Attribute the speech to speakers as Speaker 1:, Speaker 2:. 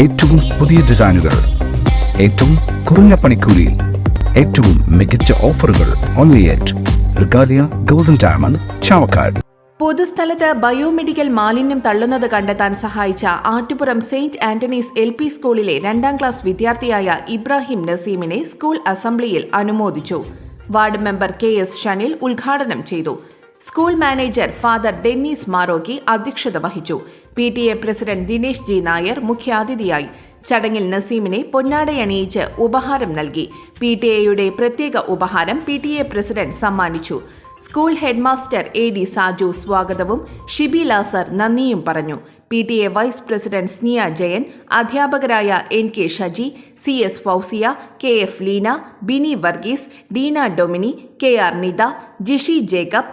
Speaker 1: ഏറ്റവും പുതിയ ഡിസൈനുകൾ ഏറ്റവും കുറഞ്ഞ പണിക്കൂലിയിൽ ഏറ്റവും മികച്ച ഓഫറുകൾ ഓൺലി ഡയമണ്ട്
Speaker 2: പൊതുസ്ഥലത്ത് ബയോമെഡിക്കൽ മാലിന്യം തള്ളുന്നത് കണ്ടെത്താൻ സഹായിച്ച Attupuram saint Antony's L P സ്കൂളിലെ രണ്ടാം ക്ലാസ് വിദ്യാർത്ഥിയായ ഇബ്രാഹിം നസീമിനെ സ്കൂൾ അസംബ്ലിയിൽ അനുമോദിച്ചു. Ward member K S Shanil ഉദ്ഘാടനം ചെയ്തു. School manager father Dennis Marokki അധ്യക്ഷത വഹിച്ചു. P T A president Dinesh G Nair മുഖ്യാതിഥിയായി. ചടങ്ങിൽ നസീമിനെ പൊന്നാടയണിയിച്ച് ഉപഹാരം നൽകി. പി ടി എയുടെ പ്രത്യേക ഉപഹാരം പി ടി എ പ്രസിഡന്റ് സമ്മാനിച്ചു. School headmaster A D Saju സ്വാഗതവും ഷിബി ലാസർ നന്ദിയും പറഞ്ഞു. P T A vice president Sniya Jayan അധ്യാപകരായ N K Shaji C S Fousiya K F Leena Bini Varghese Deena Domini K R Nitha Jishi Jacob